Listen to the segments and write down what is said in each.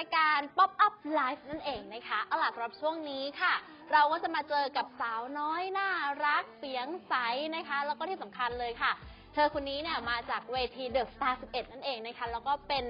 ายการ Pop Up Live นั่นเองนะคะเอาล่ะสำหรับช่วงนี้ค่ะ เราก็จะมาเจอกับสาวน้อยน่ารักเสียงใสนะคะ แล้วก็ที่สำคัญเลยค่ะ เธอคนนี้เนี่ยมาจากเวที The Star 11 นั่นเองนะคะ แล้วก็เป็น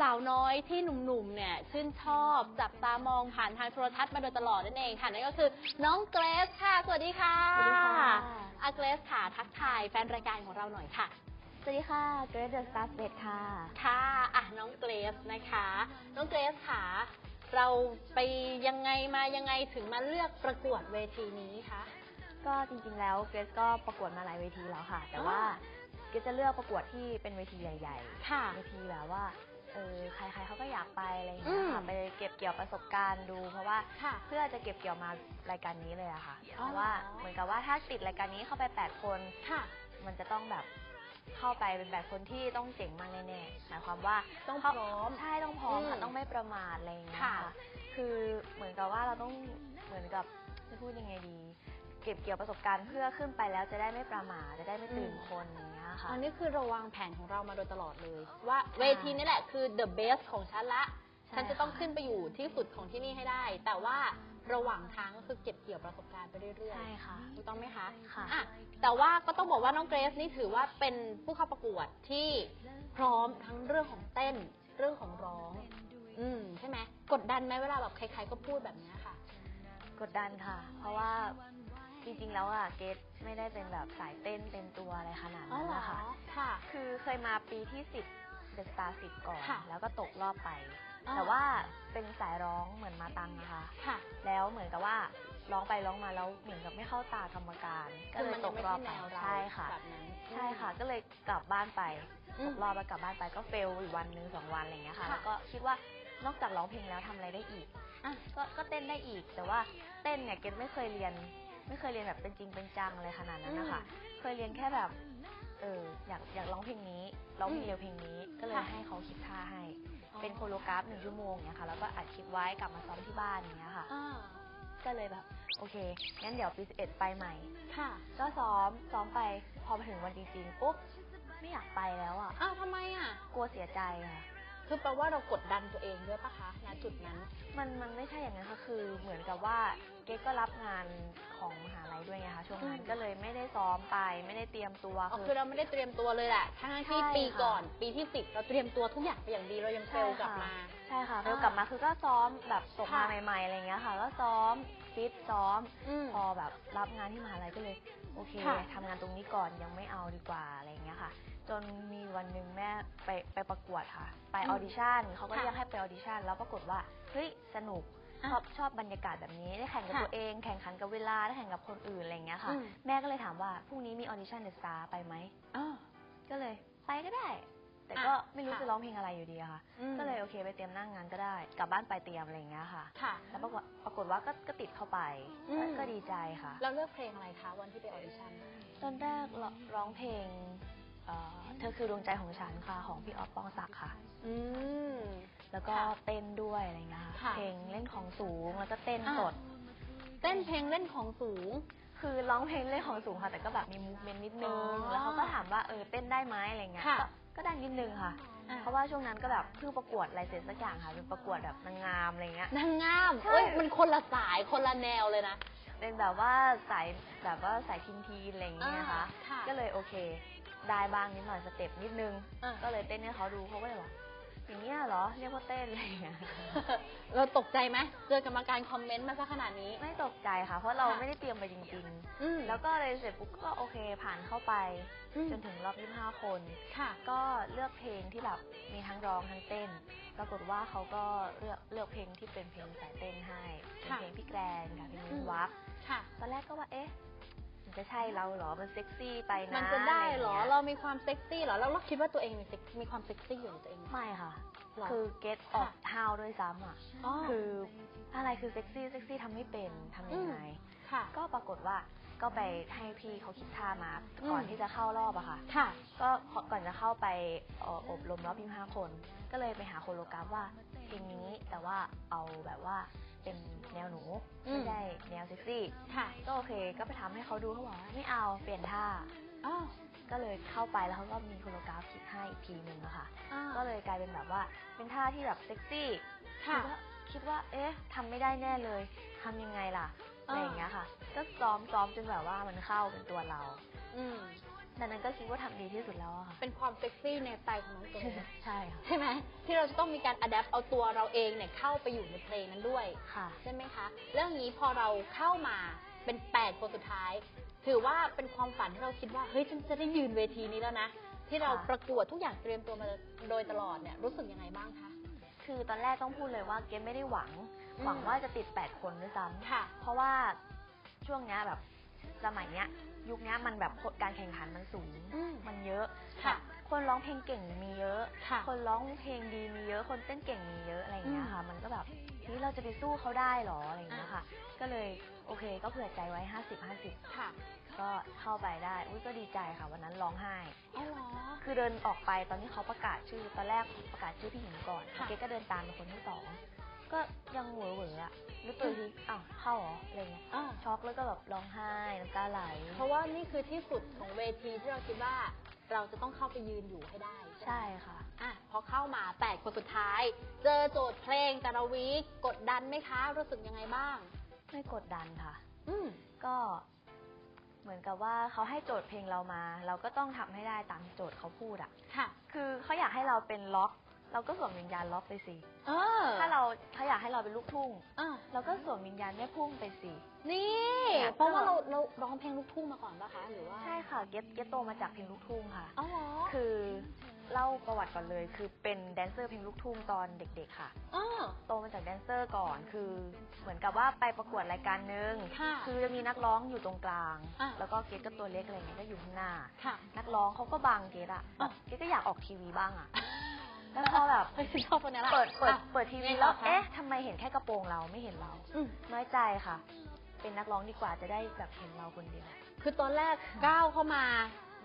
สาวน้อยที่หนุ่มๆ เนี่ยชื่นชอบจับตามองผ่านทางโทรทัศน์มาโดยตลอดนั่นเองค่ะนั่นก็คือน้องเกรซค่ะ สวัสดีค่ะสวัสดีค่ะ อาเกรซค่ะทักทายแฟนรายการของเราหน่อยค่ะ สวัสดีค่ะ เกรดเดอะสตาร์เบค่ะ ค่ะอะน้องเกรซนะคะ น้องเกรซค่ะ เราไปยังไงมายังไงถึงมาเลือกประกวดเวทีนี้คะก็จริงๆแล้วเกรซก็ประกวดมาหลายเวทีแล้วค่ะ แต่อ๋อว่าเกรซจะเลือกประกวดที่เป็นเวทีใหญ่ค่ะๆเวทีแบบว่าเออใครๆเขาก็อยากไปอะไรอย่างเงี้ยอืค่ะมไปเก็บเกี่ยวประสบการณ์ดู เพราะว่าค่ะเพื่อจะเก็บเกี่ยวมารายการนี้เลยอะค่ะอ๋อเพราะว่าเหมือนกับว่าถ้าติดรายการนี้เข้าไปแปดคนค่ะมันจะต้องแบบ เข้าไปเป็นแบบคนที่ต้องเจ๋งมากแน่ๆหมายความว่าต้องพเข้าร้อมใช่ต้องพร้อมอืค่ะมต้องไม่ประมาทอะไรอย่างเงี้ยค่ะ ค่ะ คือเหมือนกับว่าเราต้องเหมือนกับจะพูดยังไงดี เก็บเกี่ยวประสบการณ์เพื่อขึ้นไปแล้วจะได้ไม่ประมาทจะได้ไม่ตื่นคนอย่างเงี้ยค่ะ อันนี้คือเราวางแผนของเรามาโดยตลอดเลย ว่าเวทีนี้แหละคือ the best ของฉันละ ใช่ฉันจะต้องค่ะขึ้นไปอยู่ที่สุดของที่นี่ให้ได้ แต่ว่า ระหว่างทางก็คือเก็บเกี่ยวประสบการณ์ไปเรื่อยๆใช่ค่ะถูกต้องไหมคะค่ะอ่แต่ว่าก็ต้องบอกว่าน้องเกรซนี่ถือว่าเป็นผู้เข้าประกวดที่พร้อมทั้งเรื่องของเต้นเรื่องของร้อง อืมใช่ไหมกดดันไหมเวลาแบบใครๆก็พูดแบบเนี้ยค่ะ กดดันค่ะ เพราะว่าจริงๆ แล้วอะเกดไม่ได้เป็นแบบสายเต้นเต็มตัวอะไรขนาดอ๋อนั้นเหรอนะคะค่ะ คือเคยมาปีที่สิบเดอะสตาร์สิบก่อนค่ะแล้วก็ตกรอบไป อ๋อแต่ว่าเป็นสายร้องเหมือนมาตังนะคะ ค่ะ แล้วเหมือนกับว่าร้องไปร้องมาแล้วเหมือนกับไม่เข้าตากรรมการ ก็คือเลยมันตยังกไม่รอใช่บแนไปวเราใช่ค่ะ แบบนั้น ใช่ค่ะ ก็เลยกลับบ้านไปอืตมกรอบแล้วกลับบ้านไปก็เฟลอยู่วันหนึ่งสองวันอะไรอย่างเงี้ยค่ะ ค่ะ แล้วก็คิดว่านอกจากร้องเพลงแล้วทำอะไรได้อีก อะ ก็ก็เต้นได้อีก แต่ว่าเต้นเนี่ยเกดไม่เคยเรียน ไม่เคยเรียนแบบเป็นจริงเป็นจังอะไรขนาดนั้นนะคะ เคยเรียนแค่แบบ เอออยากอยากร้องเพลงนี้ร้องเพลงเร็วเพลงนี้ ก็เลยค่ะ ให้เขาคิดท่าให้อ๋อ เป็นโคโรกราฟหนึ่งชั่วโมงเนี่ยค่ะแล้วก็อัดคลิปไว้กลับมาซ้อมที่บ้านอย่างเงี้ยค่ะ อ่าก็เลยแบบโอเคงั้นเดี๋ยวปี11ไปใหม่ ค่ะก็ซ้อมซ้อมไปพอมาถึงวันจริงๆปุ๊บไม่อยากไปแล้วอะอ้าวทำไมอะ กลัวเสียใจค่ะ คือแปลว่าเรากดดันตัวเองด้วยปะคะณจุดนั้น มันมันไม่ใช่อย่างนั้นค่ะคือเหมือนกับว่าเก๊ก็รับงาน ของมหาลัยด้วยไงคะช่วงนั้นอืมก็เลยไม่ได้ซ้อมไปไม่ได้เตรียมตัวอ๋อคือเราไม่ได้เตรียมตัวเลยแหละทั้งที่ใช่ปีค่ะก่อนปีที่สิบเราเตรียมตัวทุกอย่างไปอย่างดีเรายังเฟลกลับมา ใช่ค่ะอ่าเฟลกลับมาคือก็ซ้อมแบบตกมาค่ะใหม่ๆอะไรเงี้ยค่ะ ก็ซ้อมฟิตซ้อมอืมพอแบบรับงานที่มหาลัยก็เลยโอเคค่ะทำงานตรงนี้ก่อนยังไม่เอาดีกว่าอะไรเงี้ยค่ะ จนมีวันหนึ่งแม่ไปไปประกวดค่ะ ไปอืมออดิชั่นเขาก็ค่ะเรียกให้ไปออดิชั่นแล้วปรากฏว่าเฮ้ยสนุกอะ ชอบชอบบรรยากาศแบบนี้ได้แข่งกับค่ะตัวเอง แข่งขันกับเวลาได้แข่งกับคนอื่นอะไรเงี้ยค่ะอืมแม่ก็เลยถามว่าพรุ่งนี้มีออดิชั่นเดอะสตาร์ไปไหมอ้าวก็เลยไปก็ได้ แต่ก็อะไม่รู้ค่ะจะร้องเพลงอะไรอยู่ดีอะค่ะอืมก็เลยโอเคไปเตรียมนั่งงานก็ได้กลับบ้านไปเตรียมอะไรอย่างเงี้ยค่ะค่ะแล้วปรากฏปรากฏว่าก็ก็ติดเข้าไปอืมก็ก็ดีใจค่ะเราเลือกเพลงอะไรคะวันที่ไปออดิชั่นตอนแรกร้องร้องเพลงเอ่อเธอคือดวงใจของฉันค่ะของพี่ออฟปองศักดิ์ค่ะ อืม แล้วก็ค่ะเต้นด้วยอะไรเงี้ยค่ะค่ะ เพลงเล่นของสูงแล้วก็เต้นอ่าสด เต้นเพลงเล่นของสูง คือร้องเพลงเล่นของสูงค่ะ แต่ก็แบบมีมูฟเมนต์นิดนึอ๋งอแล้วเขาก็ถามว่าเออเต้นได้ไหมอะไรเงี้ยค่ะก็ก็ได้นิดนึงค่ะ อะเพราะว่าช่วงนั้นก็แบบเพิ่งประกวดอะไรเสร็จสักอย่างค่ะเป็นประกวดแบบนางงามอะไรเงี้ย นางงามใช่ เอ้ยมันคนละสายคนละแนวเลยนะ เป็นแบบว่าสายแบบว่าสายทีนทีนอะไรอย่างเงี้ยนะคะ อ่าค่ะก็เลยโอเค ได้บ้างนิดหน่อยสเต็ปนิดนึง อ่า ก็เลยเต้นให้เขาดูเขาก็เลยบอก อย่างเงี้ยเหรอ เรียกว่าเต้นอะไรอย่างเงี้ย เราตกใจไหมเจอกรรมการคอมเมนต์มาซะขนาดนี้ ไม่ตกใจค่ะ เพราะเราค่ะไม่ได้เตรียมไปจริงอืม ๆ แล้วก็เลยเสร็จปุ๊บก็โอเคผ่านเข้าไป อืม จนถึงรอบยี่ห้าคน ค่ะ ก็เลือกเพลงที่แบบมีทั้งร้องทั้งเต้น ปรากฏว่าเขาก็เลือกเลือกเพลงที่เป็นเพลงสายเต้นให้ เป็นค่ะเพลงพี่แกรนค่ะเพลงอืวิมนวักค่ะ ตอนแรกก็ว่าเอ๊ะ มันจะใช่เราเหรอ มันเซ็กซี่ไปนะมันจะได้เหรอะไย่งงี้ยเรามีความเซ็กซี่เหรอเราเราคิดว่าตัวเองมีเซ็กมีความเซ็กซี่อยู่ในตัวเองไหมไม่ค่ะ หรอคือเก็ตออกค่ะฮาวด้วยซ้ำอะ อ๋อ คืออะไรคือเซ็กซี่ เซ็กซี่ทำไม่เป็นทำยังไง ค่ะ ก็ปรากฏว่าก็ไปให้พี่เขาคิดท่ามาก่อนอืมที่จะเข้ารอบอะค่ะ ค่ะ ก็พอก่อนจะเข้าไปเอ่ออบรมรอบยี่ห้าคน ก็เลยไปหาโคโลกราฟว่าเพลงนี้แต่ว่าเอาแบบว่าเป็นแนวหนูอืม ไม่ได้แนวเซ็กซี่ ค่ะก็โอเค ก็ไปทำให้เขาดูเขาบอกว่าไม่เอาเปลี่ยนท่าอ๋อ ก็เลยเข้าไปแล้วเขาก็มีโคโรกราฟคิดให้อีกทีหนึ่งอะค่ะ อ่า ก็เลยกลายเป็นแบบว่าเป็นท่าที่แบบเซ็กซี่ค่ะคิดว่าคิดว่า เอ๊ะทำไม่ได้แน่เลยทำยังไงล่ะอ่าอะไรอย่างเงี้ยค่ะ ก็ซ้อมซ้อมจนแบบว่ามันเข้าเป็นตัวเราอืม ดังนั้นก็คิดว่าทำดีที่สุดแล้วอะค่ะ เป็นความเซ็กซี่ในสไตล์ของน้องเก๋ใช่ค่ะใช่ไหมที่เราจะต้องมีการอัดแอปเอาตัวเราเองเนี่ยเข้าไปอยู่ในเพลงนั้นด้วย ค่ะ ใช่ไหมคะ เรื่องนี้พอเราเข้ามา เป็นแปดคนสุดท้าย ถือว่าเป็นความฝันที่เราคิดว่าเฮ้ยฉันจะได้ยืนเวทีนี้แล้วนะ ที่เราค่ะประกวดทุกอย่างเตรียมตัวมาโดยตลอดเนี่ยรู้สึกยังไงบ้างคะคือตอนแรกต้องพูดเลยว่าเกมไม่ได้หวังอืมหวังว่าจะติด8คนด้วยซ้ำค่ะเพราะว่าช่วงเนี้ยแบบสมัยเนี้ยยุคเนี้ยมันแบบการแข่งขันมันสูงอืมมันเยอะค่ะ คนร้องเพลงเก่งมีเยอะค่ะคนร้องเพลงดีมีเยอะ คนเต้นเก่งมีเยอะอะไรอย่างเงี้ยอืมค่ะ มันก็แบบนี่เราจะไปสู้เขาได้เหรออะไรอย่างเงี้ยค่ะ ก็เลย โอเค ก็เผื่อใจไว้ 50 50ค่ะก็เข้าไปได้ อุ้ยก็ดีใจค่ะ วันนั้นร้องไห้ อ๋อเหรอ คือเดินออกไปตอนที่เขาประกาศชื่อ ตอนแรกประกาศชื่อพี่หญิงก่อนค่ะ เกดก็เดินตามเป็นคนที่สอง ก็ยังเหวอๆอะรู้ตัวอีกทีอ้าวเข้าเหรออะไรเงี้ยอ่าช็อกแล้วก็แบบร้องไห้น้ำตาไหล เพราะว่านี่คือที่สุดของเวทีที่เราคิดว่าเราจะต้องเข้าไปยืนอยู่ให้ได้ใช่ไหมใช่ค่ะ อะพอเข้ามาแปดคนสุดท้าย เจอโจทย์เพลงแต่ละวีคกดดันไหมคะ รู้สึกยังไงบ้าง ไม่กดดันค่ะ อืมก็เหมือนกับว่าเขาให้โจทย์เพลงเรามา เราก็ต้องทำให้ได้ตามโจทย์เขาพูดอะค่ะ คือเขาอยากให้เราเป็นล็อก เราก็สวมวิญญาณล็อกไปสิเออถ้าเราเขาอยากให้เราเป็นลูกทุ่งอะเราก็สวมวิญญาณแม่พุ่งไปสิ นี่ เนี่ย เพราะว่าเราเราร้องเพลงลูกทุ่งมาก่อนปะคะ หรือว่าใช่ค่ะเก็ตเก็ตโตมาจากเพลงลูกทุ่งค่ะ อ๋อเหรอคือเล่าประวัติก่อนเลย คือเป็นแดนเซอร์เพลงลูกทุ่งตอนเด็ก ๆ ค่ะ อ๋อ โตมาจากแดนเซอร์ก่อน คือเหมือนกับว่าไปประกวดรายการหนึ่งค่ะคือจะมีนักร้องอยู่ตรงกลาง อะ แล้วก็เกตก็ตัวเล็กอะไรเงี้ยก็อยู่ข้างหน้า ค่ะ นักร้องเขาก็บังเกตอะอะเกตก็อยากออกทีวีบ้างอะ แล้วพอแบบเฮ้ยชอบคนนี้แหละเปิดเปิดอะเปิดทีวีไงต่แล้อวคะ เอ๊ะทำไมเห็นแค่กระโปรงเราไม่เห็นเรา อืมน้อยใจค่ะ เป็นนักร้องดีกว่าจะได้แบบเห็นเราคนเดียว คือตอนแรกก้าวเข้ามา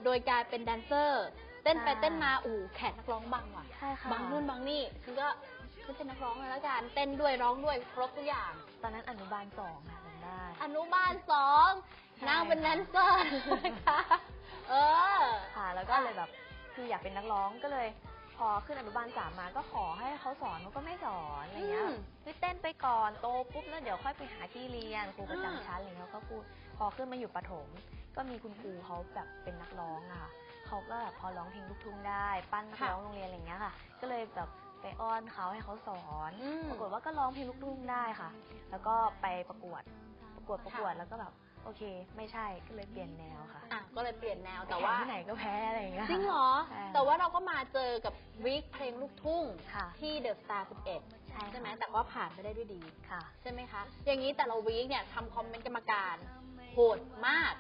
โดยการเป็นแดนเซอร์ เต้นไปใช่ เต้นมาโอ้โหแขกนักร้องบังว่ะใช่ค่ะบังนู่นบังนี่ฉันก็ฉันเป็นนักร้องเลยแล้วกันเต้นด้วยร้องด้วยครบทุกอย่าง ตอนนั้นอนุบาลสองค่ะจำได้ อนุบาลสองใช่ นางเป็นแดนเซอร์นะคะเออ ค่ะ แล้วก็เลยแบบคืออยากเป็นนักร้องก็เลย พอขึ้นอนุบาลสามมาก็ขอให้เขาสอนเขาก็ไม่สอนอะไรเงี้ยอืมคือเต้นไปก่อนโตปุ๊บแล้วเดี๋ยวค่อยไปหาที่เรียนครูประอ่าจำชั้นอะไรเงี้ยเขาก็พูดพอขึ้นมาอยู่ประถม ก็มีคุณครูเขาแบบเป็นนักร้องอะค่ะเขาก็แบบพอร้องเพลงลูกทุ่งได้ ปั้นนักร้องโรงเรียนอะไรเงี้ยค่ะ ก็เลยแบบไปอ้อนเขาให้เขาสอนอืม ปรากฏว่าก็ร้องเพลงลูกทุ่งได้ค่ะ แล้วก็ไปประกวดประกวดประกวดค่ะแล้วก็แบบ โอเค ไม่ใช่ก็เลยเปลี่ยนแนวค่ะอะก็เลยเปลี่ยนแนวแต่แต่ว่าว่าที่ไหนก็แพ้อะไรอย่างเงี้ยจริงเหรอ ใช่แต่ว่าเราก็มาเจอกับวีคเพลงลูกทุ่งค่ะที่เดอะสตาร์11ใช่ใช่ไหมค่ะแต่ว่าผ่านไปได้ด้วยดี ค่ะ ใช่ไหมคะ อย่างนี้แต่ละวีคเนี่ยทำคอมเมนต์กรรมการ โหดมาก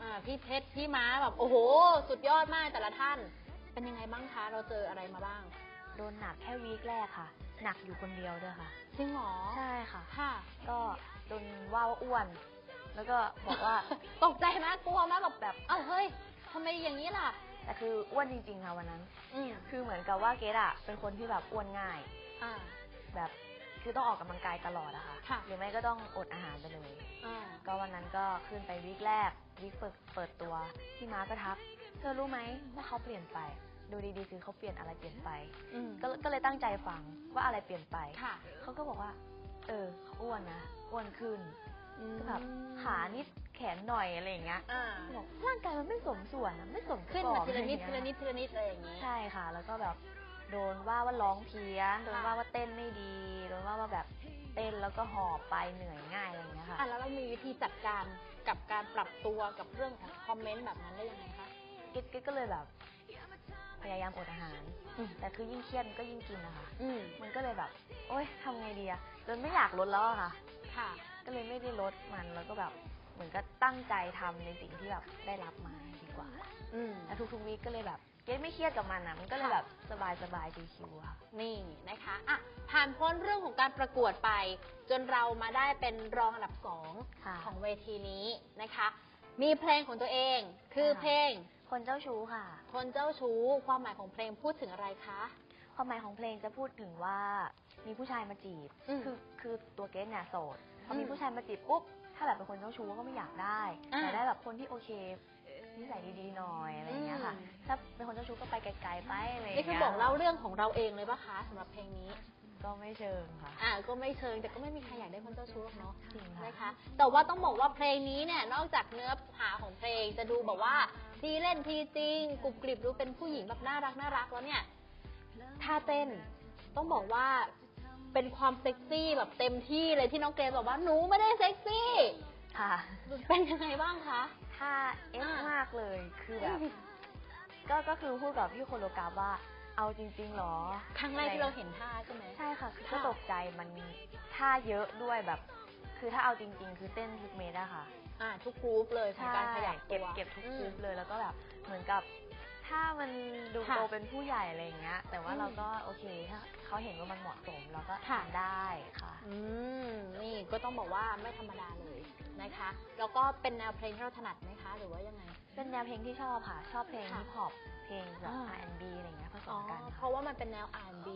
อ่าพี่เพชรพี่ม้าแบบโอ้โห สุดยอดมากแต่ละท่าน เป็นยังไงบ้างคะ เราเจออะไรมาบ้าง โดนหนักแค่วีคแรกค่ะ หนักอยู่คนเดียวด้วยค่ะ จริงเหรอ ใช่ค่ะ ค่ะ ก็โดนว่าว่าอ้วน แล้วก็บอกว่า ตกใจมากกลัวมากแบบแบบ เอ้าเฮ้ยทำไมอย่างนี้ล่ะ แต่คืออ้วนจริงๆค่ะวันนั้น อืมคือเหมือนกับว่าเกดอะเป็นคนที่แบบอ้วนง่าย อ่า แบบคือต้องออกกำลังกายตลอดอะค่ะ ค่ะ หรือไม่ก็ต้องอดอาหารไปเลย อ่า ก็วันนั้นก็ขึ้นไปวีคแรกวีคเปิดเปิดตัวพี่ม้าก็ทัก เธอรู้ไหมว่าเขาเปลี่ยนไป ดูดีๆคือเขาเปลี่ยนอะไรเปลี่ยนไป อืมก็ก็เลยตั้งใจฟังว่าอะไรเปลี่ยนไปค่ะเขาก็บอกว่า เออเขาอ้วนนะอ้วนขึ้นอืมก็แบบ ขานิดแขนหน่อยอะไรอย่างเงี้ยอ่า บอกร่างกายมันไม่สมส่วนอะไม่สมขึ้นประกมาอบทีละนิดอทีไรละอย่างนิเงี้ดยทีละนิดอะไรอย่างนี้ ใช่ค่ะ แล้วก็แบบโดนว่าว่าร้องเพี้ยนโดนค่ะว่าว่าเต้นไม่ดีโดนว่าว่าแบบเต้นแล้วก็หอบไปเหนื่อยง่ายอะไรอย่างเงี้ยค่ะ อะแล้วเรามีวิธีจัดการกับการปรับตัวกับเรื่องของคอมเมนต์แบบนั้นได้ยังไงคะ กิ๊กกิ๊กก็เลยแบบ พยายามอดอาหาร อืม แต่คือยิ่งเครียดมันก็ยิ่งกินนะคะ อืมมันก็เลยแบบ โอ๊ยทำไงดีอะจนไม่อยากลดแล้วอะค่ะ ค่ะ ก็เลยไม่ได้ลดมันแล้วก็แบบเหมือนก็ตั้งใจทำในสิ่งที่แบบได้รับมาดีกว่าอืม แล้วทุกๆวีคก็เลยแบบเก๊ไม่เครียดกับมันอะมันก็เลยค่ะแบบสบายสบายๆชิวๆอะค่ะ นี่นะคะอะผ่านพ้นเรื่องของการประกวดไป จนเรามาได้เป็นรองอันดับสองค่ะ ของเวทีนี้นะคะ มีเพลงของตัวเอง คือค่ะเพลงคนเจ้าชู้ค่ะ คนเจ้าชู้ ความหมายของเพลงพูดถึงอะไรคะ ความหมายของเพลงจะพูดถึงว่ามีผู้ชายมาจีบ อืมคือคือตัวเกสเนี่ยโสด พออมมีผู้ชายมาจีบปุ๊บ ถ้าแบบเป็นคนเจ้าชู้ก็ไม่อยากได้อ่าอยากได้แบบคนที่โอเคนิสัยดีๆหน่อยอะไรอย่างเงี้ยค่ะอืมถ้าเป็นคนเจ้าชู้ก็ไปไกลๆไปอะไรอย่างนี่เงี้ยคือบอกเล่าเรื่องของเราเองเลยปะคะสำหรับเพลงนี้ ก็ไม่เชิงค่ะ อ่า ก็ไม่เชิงแต่ก็ไม่มีใครอยากได้คนเจ้าชู้หรอกเนาะจริงค่ะนะคะ แต่ว่าต้องบอกว่าเพลงนี้เนี่ยนอกจากเนื้อหาของเพลงจะดูแบบว่าทีเล่นทีจริงกรุบกริบดูเป็นผู้หญิงแบบน่ารักน่ารักแล้วเนี่ยท่าเต้นต้องบอกว่า เป็นความเซ็กซี่แบบเต็มที่เลยที่น้องเกรซบอกว่าหนูไม่ได้เซ็กซี่ ค่ะ เป็นยังไงบ้างคะ ถ้าเอฟอ่ามมากเลยคือแบบ ก็ก็คือพูดกับพี่โคโลกราฟว่า เอาจริงๆหรอ ครั้งแรกที่เราเห็นท่าใช่ไหมใช่ค่ะ คือค่ะก็ตกใจมันท่าเยอะด้วยแบบ คือถ้าเอาจริง ๆ คือเต้นทุกเมตรอะค่ะ อ่าทุกกรุ๊ปเลยของการขยับเก็บตัวเก็บทุกอืมกรุ๊ปเลยแล้วก็แบบเหมือนกับ ถ้ามันดูค่ะโตเป็นผู้ใหญ่อะไรอย่างเงี้ย แต่ว่าอืมเราก็โอเคถ้าเขาเห็นว่ามันเหมาะสมเราก็ค่ะทำได้ค่ะ อืมนี่ก็ต้องบอกว่าไม่ธรรมดาเลยนะคะ แล้วก็เป็นแนวเพลงที่เราถนัดไหมคะ หรือว่ายังไง เป็นแนวเพลงที่ชอบค่ะ ชอบเพลงค่ะฮิปฮอปเพลงแบบอ่า R&B อะไรอย่างเงี้ยผสอ๋อมกันเพค่ะราะว่ามันเป็นแนว R&B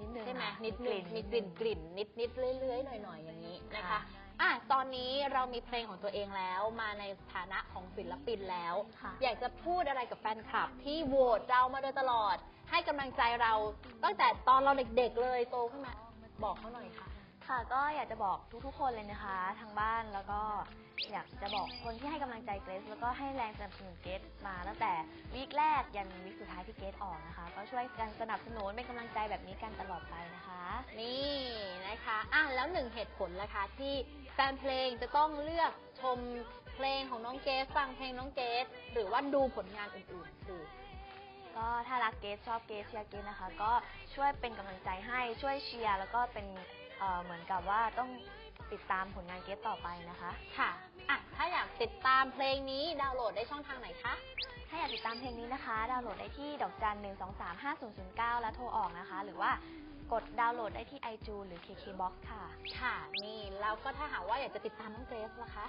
นิดนึงใช่ไหมค่ะนิดนึงมีกลิ่นกลิ่นนิดนิดๆเรื่อยๆหน่อยๆอย่างนี้นะคะค่ะ อะตอนนี้เรามีเพลงของตัวเองแล้ว มาในฐานะของศิลปินแล้ว ค่ะ อยากจะพูดอะไรกับแฟนคลับ ที่โหวตเรามาโดยตลอด ให้กำลังใจเราตั้งแต่ตอนเราเด็กๆเลยโตขึ้นมา บอกเขาหน่อยค่ะ ค่ะก็อยากจะบอกทุกๆ คนเลยนะคะ ทางบ้านแล้วก็อยากจะ บอกคนที่ให้กำลังใจเกรซแล้วก็ให้แรงสนับสนุนเกรซมาตั้งแต่วีคแรกยันวีคสุดท้ายที่เกรซออกนะคะ ก็ช่วยกันสนับสนุนเป็นกำลังใจแบบนี้กันตลอดไปนะคะ นี่นะคะอะแล้วหนึ่งเหตุผลละคะที่แฟนเพลงจะต้องเลือกชมเพลงของน้องเกสฟังเพลงน้องเกสหรือว่าดูผลงานอื่นๆคือก็ถ้ารักเกรซชอบเกรซเชียร์เกรซนะคะ ก็ช่วยเป็นกำลังใจให้ช่วยเชียร์แล้วก็เป็นเอ่อเหมือนกับว่าต้อง ติดตามผลงานเกรซต่อไปนะคะ ค่ะอะถ้าอยากติดตามเพลงนี้ดาวน์โหลดได้ช่องทางไหนคะ ถ้าอยากติดตามเพลงนี้นะคะ ดาวน์โหลดได้ที่ดอกจัน1 2 3 5 0 0 9แล้วโทรออกนะคะ หรือว่ากดดาวน์โหลดได้ที่ iTunes หรือ KKBox ค่ะ ค่ะ นี่แล้วก็ถ้าหากว่าอยากจะติดตามน้องเกรซล่ะคะ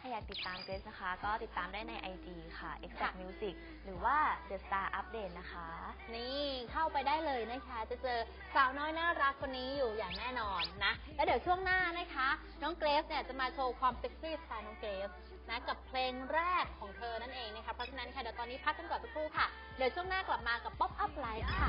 ถ้าอยากติดตามเกรซนะคะ ก็ติดตามได้ใน IG ค่ะค่ะ Exact Music หรือว่า The Star Update นะคะ นี่เข้าไปได้เลยนะคะ จะเจอสาวน้อยน่ารักคนนี้อยู่อย่างแน่นอนนะ แล้วเดี๋ยวช่วงหน้านะคะ น้องเกรซเนี่ยจะมาโชว์ความเซ็กซี่สไตล์น้องเกรซนะกับเพลงแรกของเธอนั่นเองนะคะ เพราะฉะนั้นค่ะเดี๋ยวตอนนี้พักกันก่อนสักครู่ค่ะ เดี๋ยวช่วงหน้ากลับมากับ Pop Up Live ค่ะ